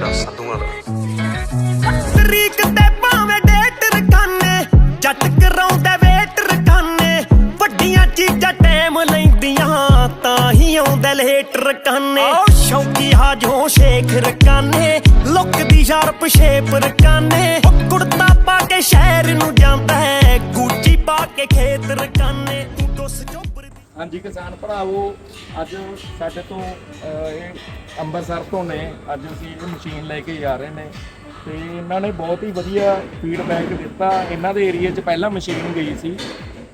ਵੱਡਾ ਸਾਧੂਆਂ ਦਾ ਤਰੀਕ ਤੇ ਭਾਵੇਂ ਡੇਟ ਰਕਾਨੇ ਜੱਟ ਕਰਾਉਂਦਾ ਵੇਟ ਰਕਾਨੇ ਵੱਡੀਆਂ ਚੀਜ਼ਾਂ ਟਾਈਮ ਲੈਂਦੀਆਂ ਤਾਂ ਹੀ ਆਉਂਦਾ ਲੇਟ ਰਕਾਨੇ ਓ ਸ਼ੌਕੀ ਹਾਜੋ ਸ਼ੇਖ ਰਕਾਨੇ ਲੁੱਕ ਦੀ ਸ਼ਾਰਪ ਸ਼ੇਪ ਰਕਾਨੇ ਕੁੜਤਾ ਪਾ ਕੇ ਸ਼ਹਿਰ ਨੂੰ ਜਾਂਦਾ ਹੈ ਗੂਚੀ ਪਾ ਕੇ ਖੇਤ ਰਕਾਨੇ ਤੂੰ ਦੁੱਸ ਚੋਬਰ ਦੀ ਹਾਂਜੀ ਕਿਸਾਨ ਭਰਾਵੋ ਅੱਜ ਸਾਡੇ ਤੋਂ ਇਹ ਅੰਮ੍ਰਿਤਸਰ ਤੋਂ ਨੇ। ਅੱਜ ਅਸੀਂ ਇਹ ਮਸ਼ੀਨ ਲੈ ਕੇ ਜਾ ਰਹੇ ਨੇ। ਤੇ ਇਹਨਾਂ ਨੇ ਬਹੁਤ ਹੀ ਵਧੀਆ ਫੀਡਬੈਕ ਦਿੱਤਾ। ਇਹਨਾਂ ਦੇ ਏਰੀਆ 'ਚ ਪਹਿਲਾਂ ਮਸ਼ੀਨ ਗਈ ਸੀ।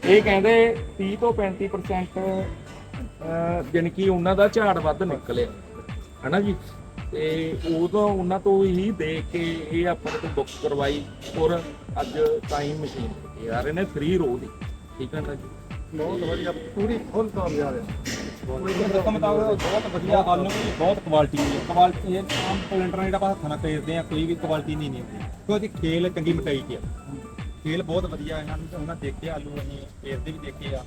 ਇਹ ਕਹਿੰਦੇ 30 ਤੋਂ 35% ਅਹ, ਜਾਣੀ ਕਿ ਉਹਨਾਂ ਦਾ ਝਾੜ ਵੱਧ ਨਿਕਲਿਆ। ਹਨਾ ਜੀ? ਤੇ ਉਦੋਂ ਉਹਨਾਂ ਤੋਂ ਹੀ ਦੇਖ ਕੇ ਇਹ ਆਪਾਂ ਤੋਂ ਬੁੱਕ ਕਰਵਾਈ ਔਰ ਅੱਜ ਟਾਈਮ ਮਸ਼ੀਨ ਆ ਰਹੇ ਨੇ ਫ੍ਰੀ ਰੋ ਦੀ ਠੀਕ ਹੈ ਨਾ ਜੀ? ਬਹੁਤ ਵਧੀਆ। ਪੂਰੀ ਫੁੱਲ ਕਾਮਯਾਬ ਹੈ। ਦੱਸਣ ਮੁਤਾਬਕ ਬਹੁਤ ਵਧੀਆ ਆਲੂ ਦੀ ਬਹੁਤ ਕੁਆਲਿਟੀ ਹੈ। ਕੁਆਲਿਟੀ ਇਹ ਆਮ ਪਲੰਟਰਾਂ ਜਿਹੜਾ ਆਪਾਂ ਹੱਥਾਂ ਨਾਲ ਖਰੀਦਦੇ ਆ ਕੋਈ ਵੀ ਕੁਆਲਿਟੀ ਨਹੀਂ ਨਹੀਂ ਹੁੰਦੀ ਕਿਉਂਕਿ ਖੇਲ ਚੰਗੀ ਮਟਾਈ ਦੀ ਆ ਖੇਲ ਬਹੁਤ ਵਧੀਆ ਇਹਨਾਂ ਨੂੰ ਉਹਨਾਂ ਦੇਖਿਆ ਆਲੂ ਅਸੀਂ ਖੇਡਦੇ ਵੀ ਦੇਖੇ ਆ।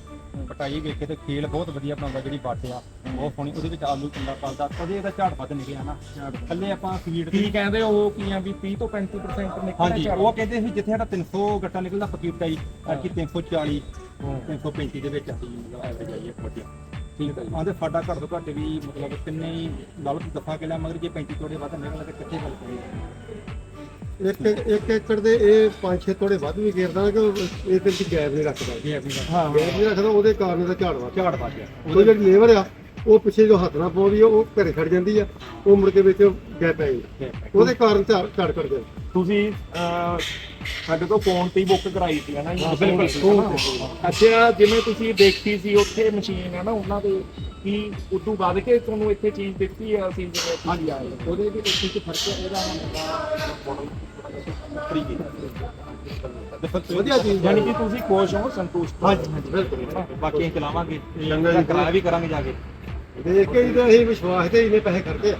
ਪਟਾਈ ਵੇਖੇ ਤੇ ਖੇਲ ਬਹੁਤ ਵਧੀਆ ਬਣਾਉਂਦਾ ਜਿਹੜੀ ਬਾਟ ਆ। ਬਹੁਤ ਸੋਹਣੀ। ਉਹਦੇ ਵਿੱਚ ਆਲੂ ਚੰਗਾ ਪਲਦਾ। ਉਹਦੇ ਇਹਦਾ ਝਾੜ ਵੱਧ ਨਿਕਲਿਆ ਨਾ। ਥੱਲੇ ਆਪਾਂ ਫੀਡ ਕੀ ਕਹਿੰਦੇ ਉਹ ਕੀ ਆ ਵੀ 30 ਤੋਂ 35% ਨਿਕਲਿਆ ਹਾਂਜੀ। ਝਾੜ? ਉਹ ਕਹਿੰਦੇ ਸੀ ਜਿੱਥੇ ਸਾਡਾ 300 ਗੱਟਾ ਨਿਕਲਦਾ ਪੱਕੀ ਪਟਾਈ ਅੱਜ 340 335 ਦੇ ਵਿੱਚ ਅਸੀਂ ਐਵਰੇਜ ਆਈ ਹੈ ਕਬੱਡੀ ਠੀਕ ਹੈ ਜੀ। ਆਂਦੇ ਸਾਡਾ ਘੱਟ ਤੋਂ ਘੱਟ ਵੀ ਮਤਲਬ ਕਿੰਨੇ ਹੀ ਦੌਲਤ ਦਫਾ ਕੇ ਲਿਆ ਮਗਰ ਜੇ 35 ਤੋੜੇ ਵੱਧ ਨਿਕਲ ਕੇ ਕਿੱਥੇ ਗੱਲ ਕਰੀ ਇੱਕ ਇੱਕ ਏਕੜ ਦੇ ਇਹ 5-6 ਤੋੜੇ ਵੱਧ ਵੀ ਗੇਰਦਾ ਕਿ ਇਹ ਤੇ ਗੈਪ ਨਹੀਂ ਰੱਖਦਾ। ਗੱਲ ਹਾਂ ਗੈਪ ਨਹੀਂ ਰੱਖਦਾ ਉਹਦੇ ਕਾਰਨ ਇਹਦਾ ਝਾੜ ਵੱਧ ਝਾੜ ਵੱਧ ਗਿਆ। ਉਹ ਜਿਹੜੀ ਲੇਬਰ ਆ ਉਹ ਪਿੱਛੇ ਜੋ ਹੱਥ ਨਾਲ ਪਾਉਂਦੀ ਆ ਉਹ ਘਰੇ ਖੜ ਜਾਂਦੀ ਆ ਉਹ ਮੁੜ ਕੇ ਵਿੱਚ ਗੈਪ ਪੈ ਜਾਂਦਾ। ਉਹਦੇ ਕਾਰਨ ਝਾੜ ਝਾੜ ਕੱਢ ਜਾਂਦਾ। ਤੁਸੀਂ ਅਹ, ਸਾਡੇ ਤੋਂ ਫੋਨ ਤੇ ਹੀ ਬੁੱਕ ਕਰਾਈ ਸੀ ਹਨਾ ਜੀ? ਬਿਲਕੁਲ। ਅੱਛਾ ਜਿਵੇਂ ਤੁਸੀਂ ਦੇਖੀ ਸੀ ਉੱਥੇ ਮਸ਼ੀਨ ਹੈ ਨਾ ਉਹਨਾਂ ਦੇ ਕੀ ਉਦੋਂ ਵੱਧ ਕੇ ਤੁਹਾਨੂੰ ਇੱਥੇ ਚੀਜ਼ ਦਿੱਤੀ ਆ ਅਸੀਂ ਜਿਵੇਂ ਤੁਸੀਂ ਆਏ। ਉਹਦੇ ਵੀ ਇੱਕ ਫ਼ਰਕ ਹੈ ਇਹਦਾ ਫਰੀ ਵਧੀਆ ਚੀਜ਼ ਯਾਨੀ ਕਿ ਤੁਸੀਂ ਖੁਸ਼ ਹੋ ਸੰਤੁਸ਼ਟ ਹੋ। ਹਾਂਜੀ ਹਾਂਜੀ ਬਿਲਕੁਲ। ਬਾਕੀ ਅਸੀਂ ਚਲਾਵਾਂਗੇ। ਚੰਗਾ ਜੀ। ਕਰਾਇਆ ਵੀ ਕਰਾਂਗੇ ਜਾ ਕੇ। ਦੇਖ ਕੇ ਹੀ ਤਾਂ ਅਸੀਂ ਵਿਸ਼ਵਾਸ ਤੇ ਇੰਨੇ ਪੈਸੇ ਖਰਚੇ ਆ।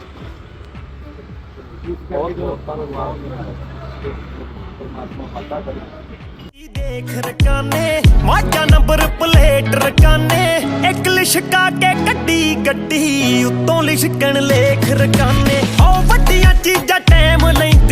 ਬਹੁਤ ਬਹੁਤ ਧੰਨਵਾਦ ਪਰਮਾਤਮਾ ਵਾਦਾ ਕਰੇ। ਦੇਖ ਰਕਾਨੇ, ਮਾਝਾ ਨੰਬਰ ਪਲੇਟ ਰਕਾਨੇ। ਇੱਕ ਲਿਸ਼ਕਾ ਕੇ ਕੱਢੀ ਗੱਡੀ, ਉੱਤੋਂ ਲਿਸ਼ਕਣ ਲੇਖ ਰਕਾਨੇ। ਓ ਵੱਡੀਆਂ ਚੀਜ਼ਾਂ ਟਾਈਮ ਲੈਂਦੀਆਂ